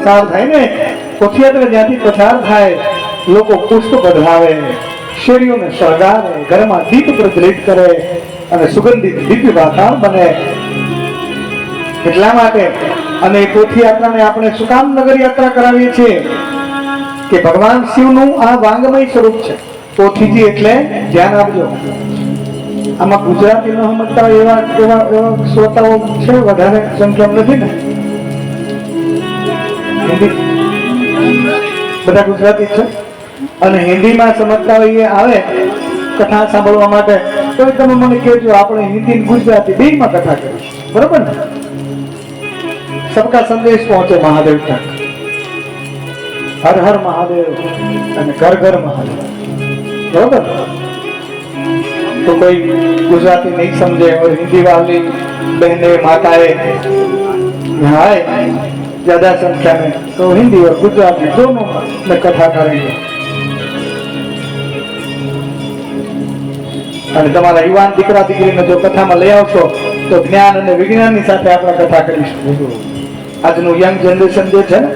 પસાર થાય ને પથયાત્રા જ્યાંથી પસાર થાય, લોકો પુષ્પ બધાવે શેરીઓને શણગારે, ઘરમાં દીપ પ્રજ્વલિત કરે અને સુગંધિત દિવ્ય વાતાવરણ બને. એટલા માટે અને એ પોથયાત્રાને આપણે સુકામ નગર યાત્રા કરાવીએ છીએ કે ભગવાન શિવનું આ વાંગમય સ્વરૂપ છે. પોથીજી એટલે ધ્યાન આપજો. આમાં ગુજરાતી ન સમજતા એવા એવા એવા શ્રોતાઓ છે, વધારે સંખ્યા નથી ને? હિન્દી. બધા ગુજરાતી છે. અને હિન્દીમાં સમજતા હોય આવે, કથા સાંભળવા માટે, તો તમે મને કહેજો, આપણે હિન્દી ગુજરાતી બેમાં કથા કરીશું. બરોબર ને? સબકા સંદેશ પહોંચે મહાદેવ તક હર હર મહાદેવ અને ઘર ઘર મહાદેવ. બરોબર તો કોઈ ગુજરાતી નહીં સમજે, ઓર હિન્દી વાળી બહેને, માતાએ, હાય ज्यादा संख्या में तो हिंदी और गुजराती दोनों में कथा करेंगे અને તમારા યુવાન દીકરા દીકરીને જો કથામાં લઈ આવશો તો જ્ઞાન અને વિજ્ઞાનની સાથે આપણે કથા કરીશું આજનું યંગ જનરેશન જે છે ને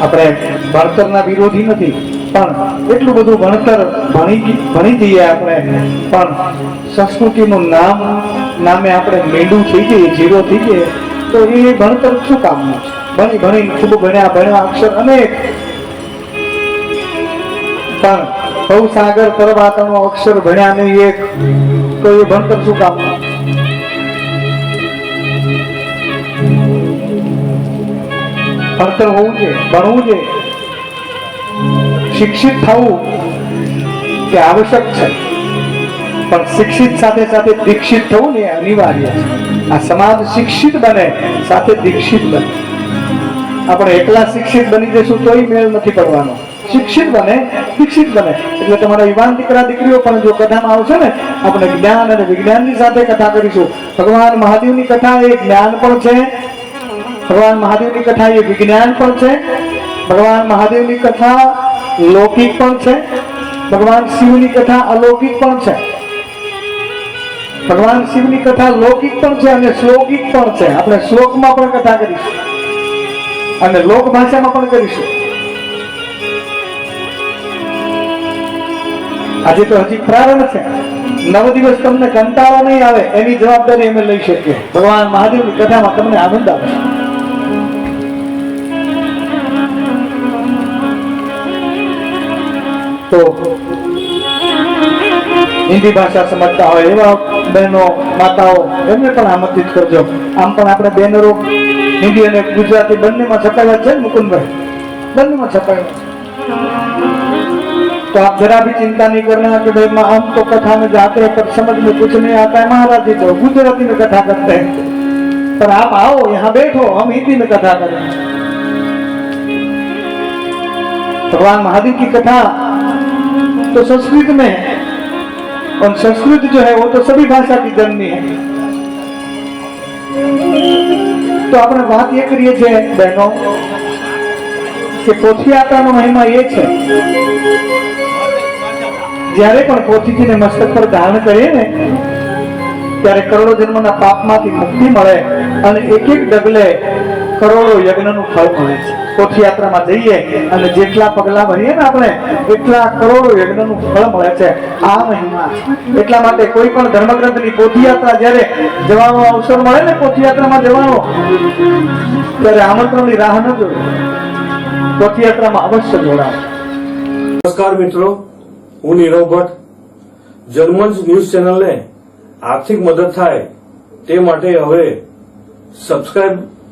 આપણે ભણતરના વિરોધી નથી પણ એટલું બધું ભણતર ભણી ભણી જઈએ આપણે પણ સંસ્કૃતિનું નામ નામે આપણે મેંડું થઈ જઈએ જીરો થઈ જઈએ તો એ ભણતર શું કામનું? છે ભણી ભણી ખૂબ ભણ્યા ભણ્યા અક્ષર અનેક. પણ બહુ સાગર તરવાતનો અક્ષર ભણ્યા નહીં એક. તો એ ભણતર શું કામનું? ભણતર હોવું જોઈએ, ભણવું છે શિક્ષિત થવું તે આવશ્યક છે. પણ શિક્ષિત સાથે સાથે દીક્ષિત થવું ને અનિવાર્ય આ સમાજ શિક્ષિત બને, સાથે દીક્ષિત બને. આપણે એકલા શિક્ષિત બની જશું તોય મેળ નથી પડવાનો. શિક્ષિત બને શિક્ષિત બને. એટલે તમારા યુવાન દીકરા, દીકરીઓ પણ જો કથામાં આવશે ને, આપણે જ્ઞાન અને વિજ્ઞાનની સાથે કથા કરીશું. ભગવાન મહાદેવની કથા એ જ્ઞાન પણ છે. ભગવાન મહાદેવની કથા એ વિજ્ઞાન પણ છે. ભગવાન મહાદેવની કથા લૌકિક પણ છે. ભગવાન શિવની કથા અલૌકિક પણ છે. ભગવાન શિવની કથા લૌકિક પણ છે અને શ્લોકિક પણ છે. આપણે શ્લોકમાં પણ કથા કરીશું. અને લોક ભાષામાં પણ કરીશું. આજે તો હજી પ્રારંભ છે. નવ દિવસ તમને કંટાળો નહીં આવે, એની જવાબદારી અમે લઈ શકીએ. ભગવાન મહાદેવની કથામાં તમને આનંદ આવે. તો હિન્દી ભાષા સમજતા હોય એવા બહેનો માતાઓ એમને પણ આમંત્રિત કરજો આમ પણ આપણે બેનરો હિન્દી અને ગુજરાતી બંનેમાં છપાયેલા છે ને મુકુંદભાઈ બંનેમાં છપાયેલા तो आप जरा भी चिंता नहीं करना कि भाई हम तो कथा में जाते हैं पर समझ में कुछ नहीं आता है महाराज जी तो गुजराती में कथा करते हैं पर आप आओ यहाँ बैठो हम हिंदी में कथा करें भगवान महादेव की कथा तो संस्कृत में है और संस्कृत जो है वो तो सभी भाषा की जननी है તો આપણે વાત એ કરીએ છીએ બહેનો કે પોથીયાત્રાનો મહિમા એ છે જ્યારે પણ પોથીજીને મસ્તક પર ધારણ કરીએ ને ત્યારે કરોડો જન્મના પાપમાંથી મુક્તિ મળે અને એક એક ડગલે કરોડો યજ્ઞનું ફળ મળે છે. પોથયાત્રામાં જઈએ અને જેટલા પગલા ભરીએ ને આપણે, એટલા કરોડો યજ્ઞનું ફળ મળે છે આ મહિમા એટલા માટે કોઈ પણ ધર્મગ્રંથની પોથયાત્રા જ્યારે જવાનો અવસર મળે ને પોથયાત્રામાં જવાનો, ત્યારે આમંત્રણની રાહ ન જોઈ. પોથયાત્રામાં અવશ્ય જોડાવ નમસ્કાર મિત્રો, હું નીરવ ભટ્ટ. જર્મન્સ ન્યૂઝ ચેનલને આર્થિક મદદ થાય તે માટે હવે સબસ્ક્રાઇબ